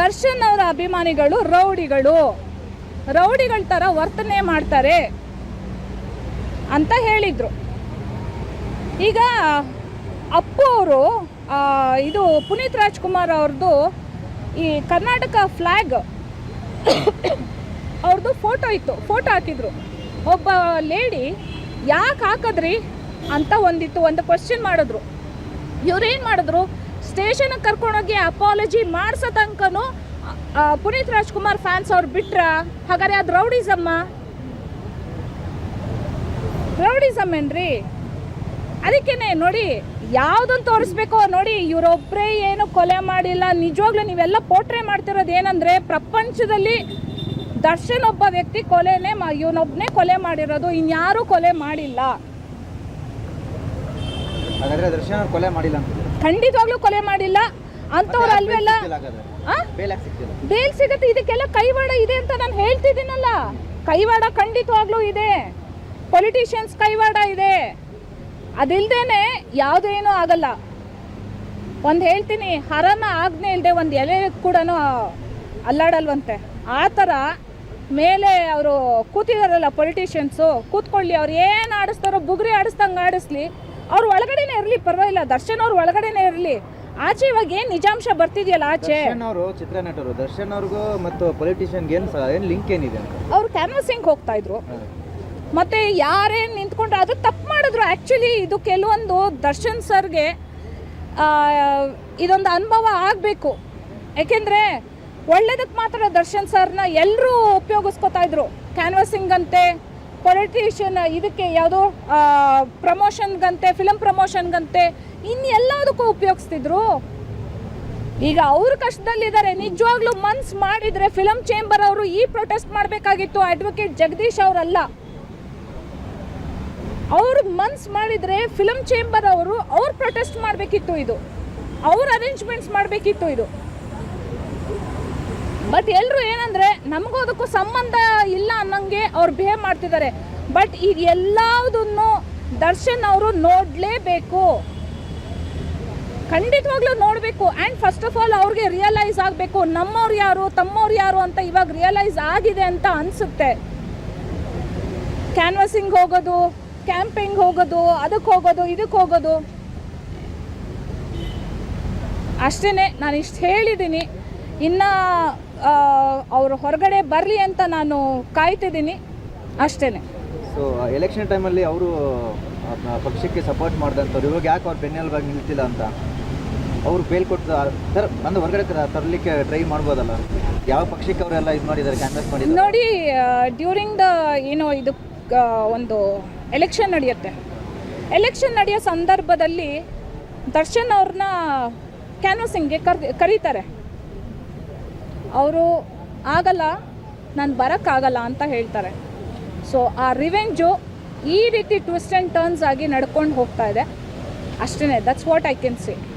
ದರ್ಶನ್ ಅವರ ಅಭಿಮಾನಿಗಳು, ರೌಡಿಗಳು. ರೌಡಿಗಳ ಥರ ವರ್ತನೆ ಮಾಡ್ತಾರೆ ಅಂತ ಹೇಳಿದರು. ಈಗ ಅಪ್ಪು ಅವರು ಇದು ಪುನೀತ್ ರಾಜ್ಕುಮಾರ್ ಅವ್ರದ್ದು ಈ ಕರ್ನಾಟಕ ಫ್ಲ್ಯಾಗ್ ಅವ್ರದ್ದು ಫೋಟೋ ಇತ್ತು, ಫೋಟೋ ಹಾಕಿದ್ರು. ಒಬ್ಬ ಲೇಡಿ, ಯಾಕೆ ಹಾಕಿದ್ರಿ? ಅಂತ ಒಂದಿತ್ತು, ಒಂದು ಕ್ವಶನ್ ಮಾಡಿದ್ರು. ಇವ್ರೇನು ಮಾಡಿದ್ರು? ಸ್ಟೇಷನ್ಗೆ ಕರ್ಕೊಂಡೋಗಿ ಅಪಾಲಜಿ ಮಾಡಿಸೋ ತನಕನೂ ಪುನೀತ್ ರಾಜ್ಕುಮಾರ್ ಫ್ಯಾನ್ಸ್ ಅವ್ರು ಬಿಟ್ರ? ಹಾಗಾದ್ರೆ ಅದು ರೌಡಿಸಮ್ಮ? ರೌಡಿಸಮ್ ಏನ್ರಿ? ಅದಕ್ಕೇನೆ ನೋಡಿ ಯಾವುದನ್ನು ತೋರಿಸ್ಬೇಕೋ ನೋಡಿ ಇವರೊಬ್ಬರೇ ಏನು ಕೊಲೆ ಮಾಡಿಲ್ಲ, ನಿಜವಾಗ್ಲೂ ನೀವೆಲ್ಲ ಪೋಟ್ರೆ ಮಾಡ್ತಿರೋದು ಏನಂದ್ರೆ ಪ್ರಪಂಚದಲ್ಲಿ ದರ್ಶನ್ ಒಬ್ಬ ವ್ಯಕ್ತಿ ಕೊಲೆನೇ ಇವನೊಬ್ಬನೇ ಕೊಲೆ ಮಾಡಿರೋದು, ಇನ್ಯಾರೂ ಕೊಲೆ ಮಾಡಿಲ್ಲ. ಕೊಲೆ ಮಾಡಿಲ್ಲ ಖಂಡಿತವಾಗ್ಲೂ ಕೊಲೆ ಮಾಡಿಲ್ಲ. ಅಂಥವ್ರು ಅಲ್ವೆಲ್ಲ ಆ? ಬೇಲ್ ಸಿಗತ್ತೆ ಬೇಲ್ ಸಿಗುತ್ತೆ ಇದಕ್ಕೆಲ್ಲ ಕೈವಾಡ ಇದೆ ಅಂತ ನಾನು ಹೇಳ್ತಿದ್ದೀನಲ್ಲ. ಕೈವಾಡ ಖಂಡಿತವಾಗ್ಲೂ ಇದೆ. ಪೊಲಿಟಿಷಿಯನ್ಸ್ ಕೈವಾಡ ಇದೆ. ಅದಿಲ್ದೇನೆ ಯಾವುದೇನೂ ಆಗಲ್ಲ. ಒಂದು ಹೇಳ್ತೀನಿ ಹರನ ಆಜ್ಞೆ ಇಲ್ಲದೆ ಒಂದು ಎಲೆ ಕೂಡ ಅಲ್ಲಾಡಲ್ವಂತೆ. ಆ ಥರ ಮೇಲೆ ಅವರು ಕೂತಿದಾರಲ್ಲ ಪೊಲಿಟಿಷಿಯನ್ಸು ಕೂತ್ಕೊಳ್ಳಿ ಅವ್ರು ಏನು ಆಡಿಸ್ತಾರೋ ಬುಗುರಿ ಆಡಿಸ್ದಂಗೆ ಆಡಿಸ್ಲಿ. ಅವ್ರು ಒಳಗಡೆನೆ ಇರಲಿ ಪರವಾಗಿಲ್ಲ. ದರ್ಶನ್ ಅವ್ರ ಒಳಗಡೆನೆ ಇರಲಿ. ಆಚೆ ಇವಾಗ ಏನು ನಿಜಾಂಶ ಬರ್ತಿದೆಯಲ್ಲ ಆಚೆ? ದರ್ಶನ್ ಅವರು ಚಿತ್ರನಟರು. ದರ್ಶನ್ ಅವ್ರಿಗೂ ಮತ್ತು ಪೊಲಿಟಿಷಿಯನ್ಗೆ ಏನು ಏನು ಲಿಂಕ್ ಏನಿದೆ ಅಂತ? ಅವ್ರು ಕ್ಯಾನ್ವಸಿಂಗ್ ಹೋಗ್ತಾ ಇದ್ರು? ಮತ್ತೆ ಯಾರೇ ನಿಂತ್ಕೊಂಡ್ರೆ ಅದು ತಪ್ಪು ಮಾಡಿದ್ರು. ಆ್ಯಕ್ಚುಲಿ ಇದು ಕೆಲವೊಂದು ದರ್ಶನ್ ಸರ್ಗೆ ಇದೊಂದು ಅನುಭವ ಆಗಬೇಕು. ಯಾಕೆಂದರೆ ಒಳ್ಳೇದಕ್ಕೆ ಮಾತ್ರ ದರ್ಶನ್ ಸರ್ನ ಎಲ್ಲರೂ ಉಪಯೋಗಿಸ್ಕೊತಾ ಇದ್ರು. ಕ್ಯಾನ್ವಸಿಂಗ್ ಅಂತೆ ಪೊಲಿಟಿಷಿಯನ್ ಇದಕ್ಕೆ ಯಾವುದೋ ಪ್ರಮೋಷನ್ಗಂತೆ ಫಿಲಮ್ ಪ್ರಮೋಷನ್ಗಂತೆ ಇನ್ನೆಲ್ಲದಕ್ಕೂ ಉಪಯೋಗಿಸ್ತಿದ್ರು. ಈಗ ಅವ್ರ ಕಷ್ಟದಲ್ಲಿದ್ದಾರೆ. ನಿಜವಾಗ್ಲೂ ಮನ್ಸ್ ಮಾಡಿದ್ರೆ ಫಿಲಮ್ ಚೇಂಬರ್ ಅವರು ಈ ಪ್ರೊಟೆಸ್ಟ್ ಮಾಡಬೇಕಾಗಿತ್ತು. ಅಡ್ವೊಕೇಟ್ ಜಗದೀಶ್ ಅವರಲ್ಲ. ಅವ್ರ ಮನ್ಸ್ ಮಾಡಿದ್ರೆ ಫಿಲಮ್ ಚೇಂಬರ್ ಅವರು ಅವ್ರು ಪ್ರೊಟೆಸ್ಟ್ ಮಾಡಬೇಕಿತ್ತು ಇದು. ಅವ್ರ ಅರೇಂಜ್ಮೆಂಟ್ಸ್ ಮಾಡಬೇಕಿತ್ತು ಇದು. ಬಟ್ ಎಲ್ಲರೂ ಏನಂದ್ರೆ, ನಮಗೂ ಅದಕ್ಕೂ ಸಂಬಂಧ ಇಲ್ಲ ಅನ್ನಂಗೆ ಅವ್ರು ಬಿಹೇವ್ ಮಾಡ್ತಿದ್ದಾರೆ. ಬಟ್ ಈಗ ಎಲ್ಲದನ್ನು ದರ್ಶನ್ ಅವರು ನೋಡಲೇಬೇಕು. ಖಂಡಿತವಾಗ್ಲೂ ನೋಡಬೇಕು. ಆ್ಯಂಡ್ ಫಸ್ಟ್ ಆಫ್ ಆಲ್ ಅವ್ರಿಗೆ ರಿಯಲೈಸ್ ಆಗಬೇಕು, ನಮ್ಮವ್ರು ಯಾರು, ತಮ್ಮವ್ರು ಯಾರು ಅಂತ ಇವಾಗ ರಿಯಲೈಸ್ ಆಗಿದೆ ಅಂತ ಅನಿಸುತ್ತೆ. ಕ್ಯಾನ್ವಸಿಂಗ್ ಹೋಗೋದು ಕ್ಯಾಂಪಿಂಗ್ ಹೋಗೋದು, ಅದಕ್ಕೆ ಹೋಗೋದು, ಇದಕ್ಕೆ ಹೋಗೋದು. ಅಷ್ಟೇ ನಾನು ಇಷ್ಟು ಹೇಳಿದ್ದೀನಿ ಇನ್ನು ಅವರು ಹೊರಗಡೆ ಬರಲಿ ಅಂತ ನಾನು ಕಾಯ್ತಿದ್ದೀನಿ. ಅಷ್ಟೇ ಸೊ ಎಲೆಕ್ಷನ್ ಟೈಮಲ್ಲಿ ಅವರು ಪಕ್ಷಕ್ಕೆ ಸಪೋರ್ಟ್ ಮಾಡಿದಂಥವ್ರು ಇವಾಗ ಯಾಕೆ ಅವ್ರು ಬೆನ್ನೆಲುಬಾಗಿ ನಿಲ್ತಿಲ್ಲ ಅಂತ? ಅವರು ಬೇಲ್ ಕೊಟ್ಟು ಸರ್ ಬಂದು ಹೊರಗಡೆ ತರ- ತರಲಿಕ್ಕೆ ಟ್ರೈ ಮಾಡ್ಬೋದಲ್ಲ? ಯಾವ ಪಕ್ಷಕ್ಕೆ ಅವರೆಲ್ಲ ಇದು ಮಾಡಿದ್ದಾರೆ ಕ್ಯಾನ್ವಾಸ್ ಮಾಡಿದ್ದಾರೆ? ನೋಡಿ ಡ್ಯೂರಿಂಗ್ ದ ಏನೋ ಇದು ಒಂದು ಎಲೆಕ್ಷನ್ ನಡೆಯುತ್ತೆ. ಎಲೆಕ್ಷನ್ ನಡೆಯೋ ಸಂದರ್ಭದಲ್ಲಿ ದರ್ಶನ್ ಅವ್ರನ್ನ ಕ್ಯಾನ್ವಸಿಂಗ್ಗೆ ಕರ್ ಕರೀತಾರೆ. ಅವರು ಆಗಲ್ಲ, ನಾನು ಬರೋಕ್ಕಾಗಲ್ಲ ಅಂತ ಹೇಳ್ತಾರೆ. ಸೊ ಆ ರಿವೆಂಜು ಈ ರೀತಿ ಟ್ವಿಸ್ಟ್ ಆ್ಯಂಡ್ ಟರ್ನ್ಸ್ ಆಗಿ ನಡ್ಕೊಂಡು ಹೋಗ್ತಾ ಇದೆ. ಅಷ್ಟೇ that's what I can see